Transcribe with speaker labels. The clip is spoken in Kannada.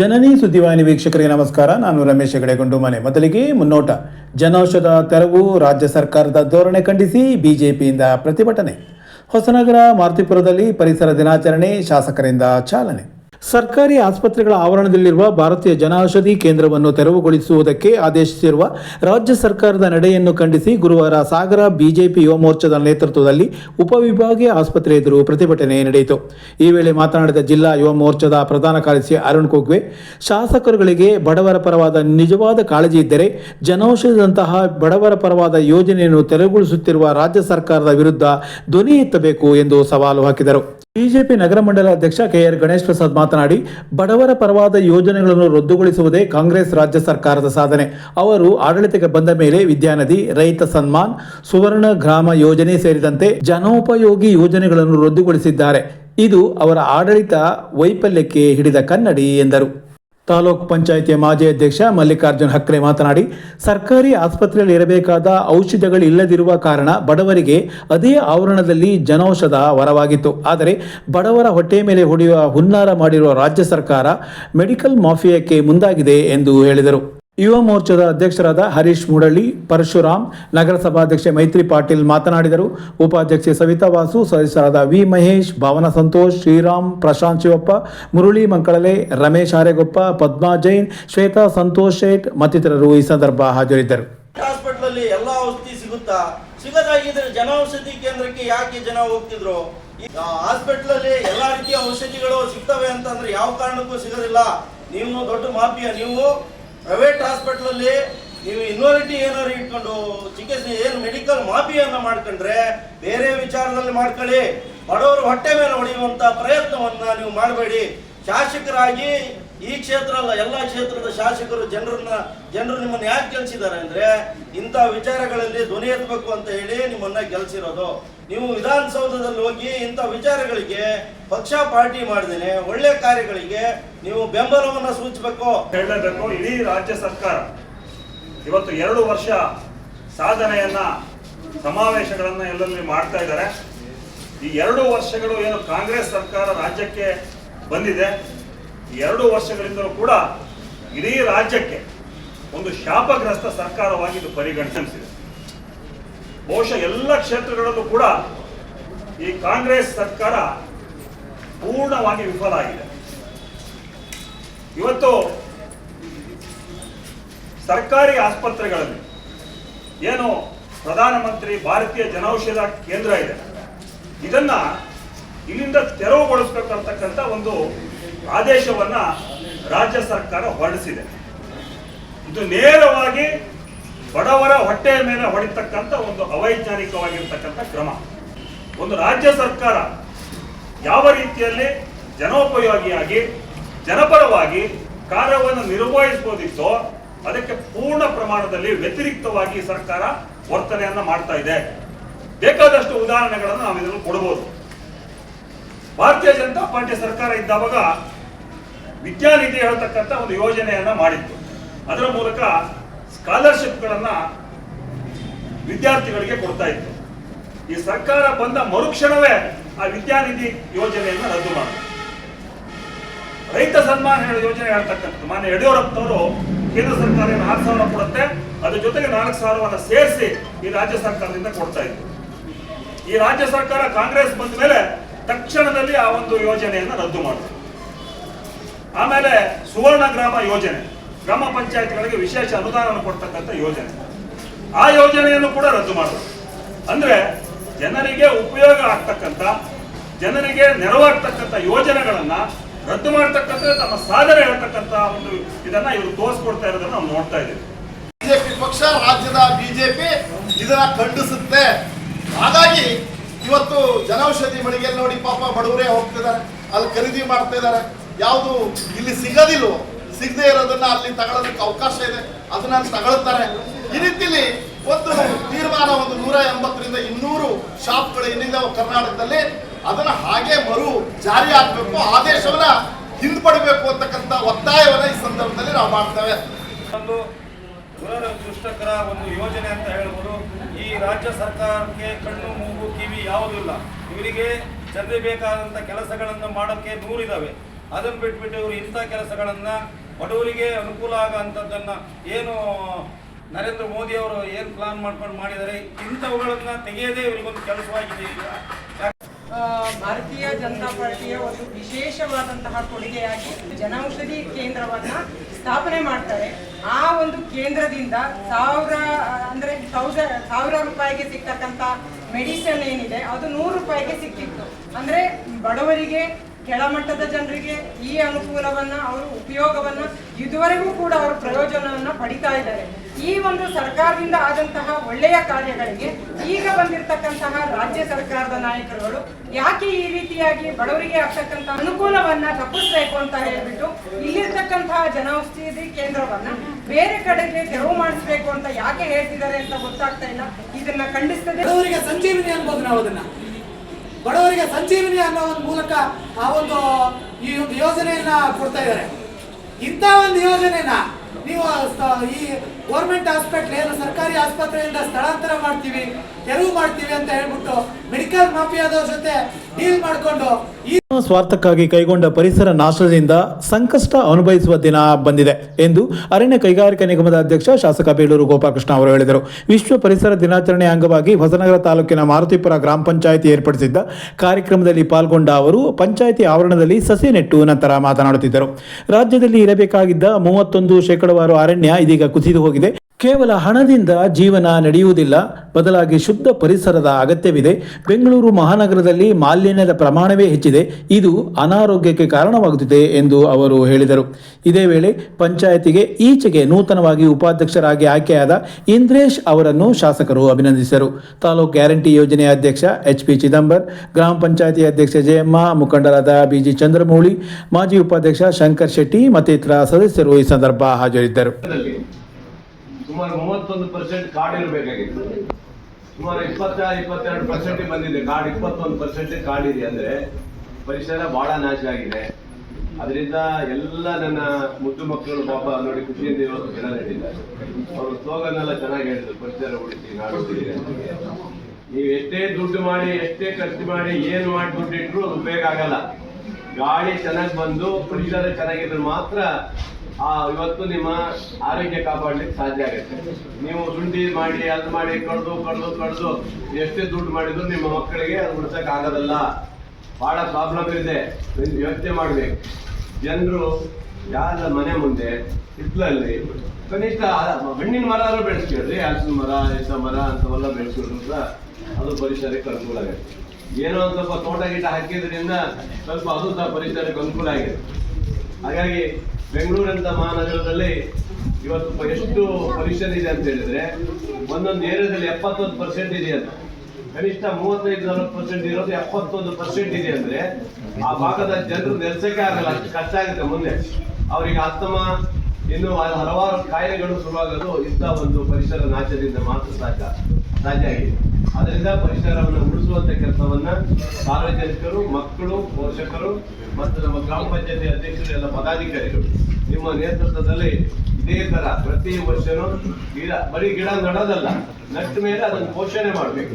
Speaker 1: ಜನನಿ ಸುದ್ದಿವಾಹಿನಿ ವೀಕ್ಷಕರಿಗೆ ನಮಸ್ಕಾರ. ನಾನು ರಮೇಶ್ ಹೆಗಡೆಗೊಂಡು ಮನೆ ಮೊದಲಿಗೆ ಮುನ್ನೋಟ. ಜನೌಷಧ ತೆರವು ರಾಜ್ಯ ಸರ್ಕಾರದ ಧೋರಣೆ ಖಂಡಿಸಿ ಬಿಜೆಪಿಯಿಂದ ಪ್ರತಿಭಟನೆ. ಹೊಸನಗರ ಮಾರುತಿಪುರದಲ್ಲಿ ಪರಿಸರ ದಿನಾಚರಣೆ ಶಾಸಕರಿಂದ ಚಾಲನೆ. ಸರ್ಕಾರಿ ಆಸ್ಪತ್ರೆಗಳ ಆವರಣದಲ್ಲಿರುವ ಭಾರತೀಯ ಜನೌಷಧಿ ಕೇಂದ್ರವನ್ನು ತೆರವುಗೊಳಿಸುವುದಕ್ಕೆ ಆದೇಶಿಸಿರುವ ರಾಜ್ಯ ಸರ್ಕಾರದ ನಡೆಯನ್ನು ಖಂಡಿಸಿ ಗುರುವಾರ ಸಾಗರ ಬಿಜೆಪಿ ಯುವ ಮೋರ್ಚಾದ ನೇತೃತ್ವದಲ್ಲಿ ಉಪವಿಭಾಗೀಯ ಆಸ್ಪತ್ರೆ ಎದುರು ಪ್ರತಿಭಟನೆ ನಡೆಯಿತು. ಈ ವೇಳೆ ಮಾತನಾಡಿದ ಜಿಲ್ಲಾ ಯುವ ಮೋರ್ಚಾದ ಪ್ರಧಾನ ಕಾರ್ಯದರ್ಶಿ ಅರುಣ್ ಕುಗ್ವೆ ಶಾಸಕರುಗಳಿಗೆ ಬಡವರ ಪರವಾದ ನಿಜವಾದ ಕಾಳಜಿ ಇದ್ದರೆ ಜನೌಷಧದಂತಹ ಬಡವರ ಪರವಾದ ಯೋಜನೆಯನ್ನು ತೆರವುಗೊಳಿಸುತ್ತಿರುವ ರಾಜ್ಯ ಸರ್ಕಾರದ ವಿರುದ್ಧ ಧ್ವನಿ ಎತ್ತಬೇಕು ಎಂದು ಸವಾಲು ಹಾಕಿದರು. ಬಿಜೆಪಿ ನಗರ ಮಂಡಲ ಅಧ್ಯಕ್ಷ ಕೆಆರ್ ಗಣೇಶ್ ಪ್ರಸಾದ್ ಮಾತನಾಡಿ, ಬಡವರ ಪರವಾದ ಯೋಜನೆಗಳನ್ನು ರದ್ದುಗೊಳಿಸುವುದೇ ಕಾಂಗ್ರೆಸ್ ರಾಜ್ಯ ಸರ್ಕಾರದ ಸಾಧನೆ. ಅವರು ಆಡಳಿತಕ್ಕೆ ಬಂದ ಮೇಲೆ ವಿದ್ಯಾನದಿ, ರೈತ ಸನ್ಮಾನ್, ಸುವರ್ಣ ಗ್ರಾಮ ಯೋಜನೆ ಸೇರಿದಂತೆ ಜನೋಪಯೋಗಿ ಯೋಜನೆಗಳನ್ನು ರದ್ದುಗೊಳಿಸಿದ್ದಾರೆ. ಇದು ಅವರ ಆಡಳಿತ ವೈಫಲ್ಯಕ್ಕೆ ಹಿಡಿದ ಕನ್ನಡಿ ಎಂದರು. ತಾಲೂಕ್ ಪಂಚಾಯಿತಿಯ ಮಾಜಿ ಅಧ್ಯಕ್ಷ ಮಲ್ಲಿಕಾರ್ಜುನ್ ಹಕ್ರೆ ಮಾತನಾಡಿ, ಸರ್ಕಾರಿ ಆಸ್ಪತ್ರೆಯಲ್ಲಿ ಇರಬೇಕಾದ ಔಷಧಗಳು ಇಲ್ಲದಿರುವ ಕಾರಣ ಬಡವರಿಗೆ ಅದೇ ಆವರಣದಲ್ಲಿ ಜನೌಷಧ ವರವಾಗಿತ್ತು. ಆದರೆ ಬಡವರ ಹೊಟ್ಟೆ ಮೇಲೆ ಹೊಡೆಯುವ ಹುನ್ನಾರ ಮಾಡಿರುವ ರಾಜ್ಯ ಸರ್ಕಾರ ಮೆಡಿಕಲ್ ಮಾಫಿಯಾಕ್ಕೆ ಮುಂದಾಗಿದೆ ಎಂದು ಹೇಳಿದರು. ಯುವ ಮೋರ್ಚಾದ ಅಧ್ಯಕ್ಷರಾದ ಹರೀಶ್ ಮುರಳಿ ಪರಶುರಾಮ್, ನಗರಸಭಾಧ್ಯಕ್ಷೆ ಮೈತ್ರಿ ಪಾಟೀಲ್ ಮಾತನಾಡಿದರು. ಉಪಾಧ್ಯಕ್ಷೆ ಸವಿತಾ ವಾಸು, ಸದಸ್ಯರಾದ ವಿ ಮಹೇಶ್, ಭಾವನಾ ಸಂತೋಷ್, ಶ್ರೀರಾಮ್, ಪ್ರಶಾಂತ್ ಶಿವಪ್ಪ, ಮುರುಳಿ ಮಂಕಳಲೆ, ರಮೇಶ್ ಆರೆಗೊಪ್ಪ ಪದ್ಮಾ ಜೈನ್, ಶ್ವೇತಾ ಸಂತೋಷ್ ಶೇಟ್ ಮತ್ತಿತರರು ಈ ಸಂದರ್ಭ ಹಾಜರಿದ್ದರು.
Speaker 2: ಸಿಗುತ್ತಾ? ಜನೌಷಧಿ ಕೇಂದ್ರಕ್ಕೆ ಯಾಕೆ ಜನ ಹಾಸ್ಪಿಟಲ್ ಅಲ್ಲಿ ಎಲ್ಲಾ ರೀತಿಯ ಔಷಧಿಗಳು ಸಿಗ್ತವೆ ಅಂತಂದ್ರೆ ಯಾವ ಕಾರಣಕ್ಕೂ ಸಿಗೋದಿಲ್ಲ. ನೀವು ದೊಡ್ಡ ಮಾಫಿಯ, ನೀವು ಪ್ರೈವೇಟ್ ಹಾಸ್ಪಿಟ್ಲಲ್ಲಿ ನೀವು ಇನ್ವಾಲಿಟಿ ಏನಾದ್ರು ಇಟ್ಕೊಂಡು ಚಿಕಿತ್ಸೆ ಏನು ಮೆಡಿಕಲ್ ಮಾಫಿಯನ್ನ ಮಾಡ್ಕೊಂಡ್ರೆ ಬೇರೆ ವಿಚಾರದಲ್ಲಿ ಮಾಡ್ಕೊಳ್ಳಿ. ಬಡವರು ಹೊಟ್ಟೆ ಮೇಲೆ ಹೊಡೆಯುವಂತ ಪ್ರಯತ್ನವನ್ನ ನೀವು ಮಾಡಬೇಡಿ. ಶಾಸಕರಾಗಿ ಈ ಕ್ಷೇತ್ರ ಅಲ್ಲ, ಎಲ್ಲ ಕ್ಷೇತ್ರದ ಶಾಸಕರು ಜನರನ್ನ, ಜನರು ನಿಮ್ಮನ್ನ ಯಾಕೆ ಗೆಲ್ಸಿದ್ದಾರೆ ಅಂದ್ರೆ, ಇಂಥ ವಿಚಾರಗಳಲ್ಲಿ ಧ್ವನಿ ಎತ್ತಬೇಕು ಅಂತ ಹೇಳಿ ನಿಮ್ಮನ್ನ ಗೆಲ್ಸಿರೋದು. ನೀವು ವಿಧಾನಸೌಧದಲ್ಲಿ ಹೋಗಿ ಇಂಥ ವಿಚಾರಗಳಿಗೆ ಪಕ್ಷ ಪಾರ್ಟಿ ಮಾಡಿದೇನೆ, ಒಳ್ಳೆ ಕಾರ್ಯಗಳಿಗೆ ನೀವು ಬೆಂಬಲವನ್ನ ಸೂಚಿಸಬೇಕು
Speaker 3: ಹೇಳಬೇಕು, ಇಡೀ ರಾಜ್ಯ ಸರ್ಕಾರ ಇವತ್ತು ಎರಡು ವರ್ಷ ಸಾಧನೆಯನ್ನ, ಸಮಾವೇಶಗಳನ್ನ ಎಲ್ಲೆಲ್ಲಿ ಮಾಡ್ತಾ ಇದ್ದಾರೆ. ಈ ಎರಡು ವರ್ಷಗಳು ಏನು ಕಾಂಗ್ರೆಸ್ ಸರ್ಕಾರ ರಾಜ್ಯಕ್ಕೆ ಬಂದಿದೆ. ಎರಡು ವರ್ಷಗಳಿಂದಲೂ ಕೂಡ ಇಡೀ ರಾಜ್ಯಕ್ಕೆ ಒಂದು ಶಾಪಗ್ರಸ್ತ ಸರ್ಕಾರವಾಗಿ ಇದು ಪರಿಗಣಿಸಿದೆ ಬಹುಶಃ ಎಲ್ಲ ಕ್ಷೇತ್ರಗಳಲ್ಲೂ ಕೂಡ ಈ ಕಾಂಗ್ರೆಸ್ ಸರ್ಕಾರ ಪೂರ್ಣವಾಗಿ ವಿಫಲ ಆಗಿದೆ. ಇವತ್ತು ಸರ್ಕಾರಿ ಆಸ್ಪತ್ರೆಗಳಲ್ಲಿ ಏನು ಪ್ರಧಾನಮಂತ್ರಿ ಭಾರತೀಯ ಜನೌಷಧ ಕೇಂದ್ರ ಇದೆ. ಇದನ್ನ ಇಲ್ಲಿಂದ ತೆರವುಗೊಳಿಸ್ಬೇಕಂತಕ್ಕಂಥ ಒಂದು ಆದೇಶವನ್ನ ರಾಜ್ಯ ಸರ್ಕಾರ ಹೊರಡಿಸಿದೆ. ಇದು ನೇರವಾಗಿ ಬಡವರ ಹೊಟ್ಟೆಯ ಮೇಲೆ ಹೊಡಿತಕ್ಕಂಥ ಒಂದು ಅವೈಜ್ಞಾನಿಕವಾಗಿರ್ತಕ್ಕಂಥ ಕ್ರಮ. ಒಂದು ರಾಜ್ಯ ಸರ್ಕಾರ ಯಾವ ರೀತಿಯಲ್ಲಿ ಜನೋಪಯೋಗಿಯಾಗಿ, ಜನಪರವಾಗಿ ಕಾರ್ಯವನ್ನು ನಿರ್ವಹಿಸಬಹುದಿತ್ತೋ ಅದಕ್ಕೆ ಪೂರ್ಣ ಪ್ರಮಾಣದಲ್ಲಿ ವ್ಯತಿರಿಕ್ತವಾಗಿ ಸರ್ಕಾರ ವರ್ತನೆಯನ್ನ ಮಾಡ್ತಾ ಇದೆ. ಬೇಕಾದಷ್ಟು ಉದಾಹರಣೆಗಳನ್ನು ನಾವು ಇದನ್ನು ಕೊಡಬಹುದು ಭಾರತೀಯ ಜನತಾ ಪಾರ್ಟಿ ಸರ್ಕಾರ ಇದ್ದಾವಾಗ ವಿದ್ಯಾನಿಧಿ ಹೇಳ್ತಕ್ಕಂಥ ಒಂದು ಯೋಜನೆಯನ್ನ ಮಾಡಿತ್ತು. ಅದರ ಮೂಲಕ ಸ್ಕಾಲರ್ಶಿಪ್ಗಳನ್ನ ವಿದ್ಯಾರ್ಥಿಗಳಿಗೆ ಕೊಡ್ತಾ ಇತ್ತು. ಈ ಸರ್ಕಾರ ಬಂದ ಮರುಕ್ಷಣವೇ ಆ ವಿದ್ಯಾನಿಧಿ ಯೋಜನೆಯನ್ನು ರದ್ದು ಮಾಡಿತು. ರೈತ ಸನ್ಮಾನ ಯೋಜನೆ ಹೇಳ್ತಕ್ಕಂಥದ್ದು. ಮಾನ್ಯ ಯಡಿಯೂರಪ್ಪನವರು ಕೇಂದ್ರ ಸರ್ಕಾರ ನಾಲ್ಕು ಸಾವಿರ ಕೊಡುತ್ತೆ. ಅದ್ರ ಜೊತೆಗೆ ನಾಲ್ಕು ಸಾವಿರವನ್ನು ಸೇರಿಸಿ ಈ ರಾಜ್ಯ ಸರ್ಕಾರದಿಂದ ಕೊಡ್ತಾ ಇತ್ತು ಈ ರಾಜ್ಯ ಸರ್ಕಾರ ಕಾಂಗ್ರೆಸ್ ಬಂದ ಮೇಲೆ ತಕ್ಷಣದಲ್ಲಿ ಆ ಒಂದು ಯೋಜನೆಯನ್ನು ರದ್ದು ಮಾಡಿದ್ರು ಆಮೇಲೆ ಸುವರ್ಣ ಗ್ರಾಮ ಯೋಜನೆ. ಗ್ರಾಮ ಪಂಚಾಯತ್ಗಳಿಗೆ ವಿಶೇಷ ಅನುದಾನವನ್ನು ಕೊಡ್ತಕ್ಕಂಥ ಯೋಜನೆ. ಆ ಯೋಜನೆಯನ್ನು ಕೂಡ ರದ್ದು ಮಾಡಿದ್ರು ಅಂದ್ರೆ ಜನರಿಗೆ ಉಪಯೋಗ ಆಗ್ತಕ್ಕಂಥ, ಜನರಿಗೆ ನೆರವಾಗ್ತಕ್ಕಂಥ ಯೋಜನೆಗಳನ್ನ ರದ್ದು ಮಾಡ್ತಕ್ಕಂಥ ತಮ್ಮ ಸಾಧನೆ ಹೇಳ್ತಕ್ಕಂಥ ಒಂದು ಇದನ್ನ ಇವರು ತೋರಿಸ್ಕೊಡ್ತಾ ಇರೋದನ್ನ ನಾವು ನೋಡ್ತಾ ಇದ್ದೀವಿ.
Speaker 4: ಬಿಜೆಪಿ ಪಕ್ಷ ರಾಜ್ಯದ ಬಿಜೆಪಿ ಇದನ್ನ ಖಂಡಿಸುತ್ತೆ. ಹಾಗಾಗಿ ಇವತ್ತು ಜನೌಷಧಿ ಮಳಿಗೆಯಲ್ಲಿ ನೋಡಿ ಪಾಪ ಬಡವರೇ ಹೋಗ್ತಿದ್ದಾರೆ. ಅಲ್ಲಿ ಖರೀದಿ ಮಾಡ್ತಾ ಇದ್ದಾರೆ. ಯಾವುದು ಇಲ್ಲಿ ಸಿಗೋದಿಲ್ವೋ? ಸಿಗದೆ ಇರೋದನ್ನ ಅಲ್ಲಿ ತಗೊಳ್ಳೋದಕ್ಕೆ ಅವಕಾಶ ಇದೆ. ಅದನ್ನ ತಗೊಳ್ತಾರೆ. ಈ ರೀತಿಲಿ ಒಂದು ತೀರ್ಮಾನ ಒಂದು ನೂರ ಎಂಬತ್ತರಿಂದ ಇನ್ನೂರು ಶಾಪ್ಗಳು ಏನಿದಾವೆ ಕರ್ನಾಟಕದಲ್ಲಿ, ಅದನ್ನ ಹಾಗೆ ಮರು ಜಾರಿ ಆಗ್ಬೇಕು, ಆದೇಶವನ್ನ ಹಿಂದ್ಪಡಿಬೇಕು ಅಂತಕ್ಕಂಥ ಒತ್ತಾಯವನ್ನ ಈ ಸಂದರ್ಭದಲ್ಲಿ ನಾವು ಮಾಡ್ತೇವೆ.
Speaker 2: ಒಂದು ದುಷ್ಟಕರ ಒಂದು ಯೋಜನೆ ಅಂತ ಹೇಳ್ಬೋದು. ಈ ರಾಜ್ಯ ಸರ್ಕಾರಕ್ಕೆ ಕಣ್ಣು, ಮೂಗು, ಕಿವಿ ಯಾವುದಿಲ್ಲ ಇವರಿಗೆ ಜನರಿಗೆ ಬೇಕಾದಂಥ ಕೆಲಸಗಳನ್ನು ಮಾಡೋಕ್ಕೆ ನೂರಿದಾವೆ. ಅದನ್ನು ಬಿಟ್ಬಿಟ್ಟು ಇವರು ಇಂಥ ಕೆಲಸಗಳನ್ನು ಬಡವರಿಗೆ ಅನುಕೂಲ ಆಗೋಂಥದ್ದನ್ನು ಏನು ನರೇಂದ್ರ ಮೋದಿ ಅವರು ಏನು ಪ್ಲಾನ್ ಮಾಡ್ಕೊಂಡು ಮಾಡಿದ್ದಾರೆ, ಇಂಥವುಗಳನ್ನು ತೆಗೆಯದೇ ಇವರಿಗೊಂದು ಕೆಲಸವಾಗಿದೆ ಈಗ.
Speaker 5: ಭಾರತೀಯ ಜನತಾ ಪಾರ್ಟಿಯ ಒಂದು ವಿಶೇಷವಾದಂತಹ ಕೊಡುಗೆಯಾಗಿ ಜನೌಷಧಿ ಕೇಂದ್ರವನ್ನ ಸ್ಥಾಪನೆ ಮಾಡ್ತಾರೆ. ಆ ಒಂದು ಕೇಂದ್ರದಿಂದ ಸಾವಿರ, ಅಂದ್ರೆ ಸಾವಿರ ರೂಪಾಯಿಗೆ ಸಿಗ್ತಕ್ಕಂಥ ಮೆಡಿಸನ್ ಏನಿದೆ, ಅದು ನೂರು ರೂಪಾಯಿಗೆ ಸಿಕ್ಕಿತ್ತು. ಅಂದ್ರೆ ಬಡವರಿಗೆ ಕೆಳಮಟ್ಟದ ಜನರಿಗೆ ಈ ಅನುಕೂಲವನ್ನ, ಅವರು ಉಪಯೋಗವನ್ನ ಇದುವರೆಗೂ ಕೂಡ ಅವರು ಪ್ರಯೋಜನವನ್ನ ಪಡಿತಾ ಇದ್ದಾರೆ. ಈ ಒಂದು ಸರ್ಕಾರದಿಂದ ಆದಂತಹ ಒಳ್ಳೆಯ ಕಾರ್ಯಗಳಿಗೆ ಈಗ ಬಂದಿರತಕ್ಕಂತಹ ರಾಜ್ಯ ಸರ್ಕಾರದ ನಾಯಕರುಗಳು ಯಾಕೆ ಈ ರೀತಿಯಾಗಿ ಬಡವರಿಗೆ ಆಗ್ತಕ್ಕಂತಹ ಅನುಕೂಲವನ್ನ ತಪ್ಪಿಸ್ಬೇಕು ಅಂತ ಹೇಳ್ಬಿಟ್ಟು ಇಲ್ಲಿರ್ತಕ್ಕಂತಹ ಜನೌಷಧಿ ಕೇಂದ್ರವನ್ನ ಬೇರೆ ಕಡೆಗೆ ತೆರವು ಮಾಡಿಸ್ಬೇಕು ಅಂತ ಯಾಕೆ ಹೇಳ್ತಿದ್ದಾರೆ ಅಂತ ಗೊತ್ತಾಗ್ತಾ ಇಲ್ಲ. ಇದನ್ನ ಖಂಡಿಸ್ತದೆ
Speaker 6: ಸಂಜೀವಿನಿ ಅನ್ಬೋದು ನಾವು ಅದನ್ನ. ಬಡವರಿಗೆ ಸಂಜೀವಿನಿ ಅನ್ನೋ ಒಂದು ಮೂಲಕ ಆ ಒಂದು, ಈ ಒಂದು ಯೋಜನೆಯನ್ನ ಕೊಡ್ತಾ ಇದ್ದಾರೆ. ಇಂಥ ಒಂದು ಯೋಜನೆನ ನೀವು ಈ ಗೌರ್ಮೆಂಟ್ ಹಾಸ್ಪಿಟ್ಲ್ ಏನು ಸರ್ಕಾರಿ ಆಸ್ಪತ್ರೆಯಿಂದ ಸ್ಥಳಾಂತರ ಮಾಡ್ತೀವಿ, ತೆರವು ಮಾಡ್ತೀವಿ ಅಂತ ಹೇಳ್ಬಿಟ್ಟು ಮೆಡಿಕಲ್ ಮಾಫಿಯಾದವ್ರ ಜೊತೆ ಡೀಲ್ ಮಾಡಿಕೊಂಡು ಈ
Speaker 1: ಸ್ವಾರ್ಥಕ್ಕಾಗಿ ಕೈಗೊಂಡ ಪರಿಸರ ನಾಶದಿಂದ ಸಂಕಷ್ಟ ಅನುಭವಿಸುವ ದಿನ ಬಂದಿದೆ ಎಂದು ಅರಣ್ಯ ಕೈಗಾರಿಕಾ ನಿಗಮದ ಅಧ್ಯಕ್ಷ ಶಾಸಕ ಬೇಲೂರು ಗೋಪಾಲಕೃಷ್ಣ ಅವರು ಹೇಳಿದರು. ವಿಶ್ವ ಪರಿಸರ ದಿನಾಚರಣೆ ಅಂಗವಾಗಿ ಹೊಸನಗರ ತಾಲೂಕಿನ ಮಾರುತಿಪುರ ಗ್ರಾಮ ಪಂಚಾಯಿತಿ ಏರ್ಪಡಿಸಿದ್ದ ಕಾರ್ಯಕ್ರಮದಲ್ಲಿ ಪಾಲ್ಗೊಂಡ ಅವರು ಪಂಚಾಯಿತಿ ಆವರಣದಲ್ಲಿ ಸಸಿ ನೆಟ್ಟು ನಂತರ ಮಾತನಾಡುತ್ತಿದ್ದರು. ರಾಜ್ಯದಲ್ಲಿ ಇರಬೇಕಾಗಿದ್ದ ಮೂವತ್ತೊಂದು ಶೇಕಡವಾರು ಅರಣ್ಯ ಇದೀಗ ಕುಸಿದು ಹೋಗಿದೆ. ಕೇವಲ ಹಣದಿಂದ ಜೀವನ ನಡೆಯುವುದಿಲ್ಲ. ಬದಲಾಗಿ ಶುದ್ಧ ಪರಿಸರದ ಅಗತ್ಯವಿದೆ. ಬೆಂಗಳೂರು ಮಹಾನಗರದಲ್ಲಿ ಮಾಲಿನ್ಯದ ಪ್ರಮಾಣವೇ ಹೆಚ್ಚಿದೆ. ಇದು ಅನಾರೋಗ್ಯಕ್ಕೆ ಕಾರಣವಾಗುತ್ತಿದೆ ಎಂದು ಅವರು ಹೇಳಿದರು. ಇದೇ ವೇಳೆ ಪಂಚಾಯತಿಗೆ ಈಚೆಗೆ ನೂತನವಾಗಿ ಉಪಾಧ್ಯಕ್ಷರಾಗಿ ಆಯ್ಕೆಯಾದ ಇಂದ್ರೇಶ್ ಅವರನ್ನು ಶಾಸಕರು ಅಭಿನಂದಿಸಿದರು. ತಾಲೂಕು ಗ್ಯಾರಂಟಿ ಯೋಜನೆ ಅಧ್ಯಕ್ಷ ಎಚ್ ಪಿ ಚಿದಂಬರ್, ಗ್ರಾಮ ಪಂಚಾಯತಿ ಅಧ್ಯಕ್ಷ ಜಯಮ್ಮ, ಮುಖಂಡರಾದ ಬಿಜಿ ಚಂದ್ರಮೌಳಿ, ಮಾಜಿ ಉಪಾಧ್ಯಕ್ಷ ಶಂಕರ್ ಶೆಟ್ಟಿ ಮತ್ತಿತರ ಸದಸ್ಯರು ಈ ಸಂದರ್ಭ ಹಾಜರಿದ್ದರು.
Speaker 7: ಸುಮಾರು ಮೂವತ್ತೊಂದು ಪರ್ಸೆಂಟ್ ಕಾರ್ಡ್ ಇರಬೇಕಾಗಿತ್ತು ಸುಮಾರು ಇಪ್ಪತ್ತ ಇಪ್ಪತ್ತೆರಡು ಪರ್ಸೆಂಟ್ ಬಂದಿದೆ. ಕಾಡು ಇಪ್ಪತ್ತೊಂದು ಪರ್ಸೆಂಟ್ ಕಾಡಿದೆ ಅಂದ್ರೆ ಪರಿಸರ ಬಹಳ ನಾಶ ಆಗಿದೆ. ಅದರಿಂದ ಎಲ್ಲ ನನ್ನ ಮುದ್ದು ಮಕ್ಕಳು ಪಾಪ ನೋಡಿ ಖುಷಿಯಿಂದ ಇವತ್ತು ಗಿಡ ನೆಟ್ಟಿದ್ದಾರೆ ಅವರು ಸ್ಲೋಗನ್ ಎಲ್ಲ ಚೆನ್ನಾಗಿ ಹೇಳಿದ್ರು, ಪರಿಸರ ಉಳಿಸಿ, ನಾಡು ನೀವು ಎಷ್ಟೇ ದುಡ್ಡು ಮಾಡಿ, ಎಷ್ಟೇ ಖರ್ಚು ಮಾಡಿ, ಏನು ಮಾಡಿ ದುಡ್ಡು ಅದು ಉಪಯೋಗ ಆಗಲ್ಲ. ಗಾಳಿ ಚೆನ್ನಾಗಿ ಬಂದು ಪರಿಸರ ಚೆನ್ನಾಗಿದ್ರೆ ಮಾತ್ರ ಆ, ಇವತ್ತು ನಿಮ್ಮ ಆರೋಗ್ಯ ಕಾಪಾಡ್ಲಿಕ್ಕೆ ಸಾಧ್ಯ ಆಗುತ್ತೆ. ನೀವು ದುಂಡಿ ಮಾಡಿ, ಅದು ಮಾಡಿ, ಕಡ್ದು ಕಡ್ದು ಕಡ್ದು ಎಷ್ಟೇ ದುಡ್ಡು ಮಾಡಿದ್ರು ನಿಮ್ಮ ಮಕ್ಕಳಿಗೆ ಅದು ಉಡ್ಸಕ್ ಆಗೋದಲ್ಲ. ಬಹಳ ಪ್ರಾಬ್ಲಮ್ ಇದೆ. ವ್ಯವಸ್ಥೆ ಮಾಡ್ಬೇಕು. ಜನರು ಯಾರ ಮನೆ ಮುಂದೆ ಹಿತ್ಲಲ್ಲಿ ಕನಿಷ್ಠ ಹಣ್ಣಿನ ಮರ ಆದ್ರೂ ಬೆಳೆಸ್ಕೊಳ್ರಿ ಹಲಸಿನ ಮರ ಎಸ ಮರ ಅಂತವೆಲ್ಲ ಬೆಳೆಸ್ಕೊಳ್ರಿ ಕೂಡ ಅದು ಪರಿಸರಕ್ಕೆ ಅನುಕೂಲ ಆಗುತ್ತೆ. ಏನೋ ಒಂದು ಸ್ವಲ್ಪ ತೋಟ ಗೀಟ ಹಾಕಿದ್ರಿಂದ ಸ್ವಲ್ಪ ಅದು ಸಹ ಪರಿಸರಕ್ಕೆ ಅನುಕೂಲ ಆಗಿದೆ. ಹಾಗಾಗಿ ಬೆಂಗಳೂರಂತ ಮಹಾನಗರದಲ್ಲಿ ಇವತ್ತು ಎಷ್ಟು ಪೊಲ್ಯೂಷನ್ ಇದೆ ಅಂತ ಹೇಳಿದ್ರೆ ಒಂದೊಂದು ಏರಿಯಾದಲ್ಲಿ ಎಪ್ಪತ್ತೊಂದು ಪರ್ಸೆಂಟ್ ಇದೆ ಅಂತ. ಕನಿಷ್ಠ ಮೂವತ್ತೈದು ನಲವತ್ತು ಪರ್ಸೆಂಟ್ ಇರೋದು ಎಪ್ಪತ್ತೊಂದು ಪರ್ಸೆಂಟ್ ಇದೆ ಅಂದ್ರೆ ಆ ಭಾಗದ ಜನರು ನೆಲೆಸಕ್ಕೆ ಆಗಲ್ಲ, ಅಷ್ಟು ಕಷ್ಟ ಆಗುತ್ತೆ ಮುಂದೆ. ಅವರಿಗೆ ಅಸ್ತಮ, ಇನ್ನು ಹಲವಾರು ಕಾಯಿಲೆಗಳು ಶುರುವಾಗಲು ಇಂಥ ಒಂದು ಪರಿಸರ ನಾಶದಿಂದ ಮಾತ್ರ ಸಾಧ್ಯ ಸಾಧ್ಯ ಆಗಿದೆ. ಅದರಿಂದ ಪರಿಸರವನ್ನು ಉಳಿಸುವಂತ ಕೆಲಸವನ್ನ ಸಾರ್ವಜನಿಕರು, ಮಕ್ಕಳು, ಪೋಷಕರು ಮತ್ತು ನಮ್ಮ ಗ್ರಾಮ ಪಂಚಾಯತಿ ಅಧ್ಯಕ್ಷರು ಎಲ್ಲ ಪದಾಧಿಕಾರಿಗಳು ನಿಮ್ಮ ನೇತೃತ್ವದಲ್ಲಿ ಇದೇ ತರ ಪ್ರತಿ ವರ್ಷನೂ ಗಿಡ, ಬರೀ ಗಿಡ ನಡೋದಲ್ಲ, ನಟ್ಟ ಮೇಲೆ ಅದನ್ನು ಪೋಷಣೆ ಮಾಡಬೇಕು.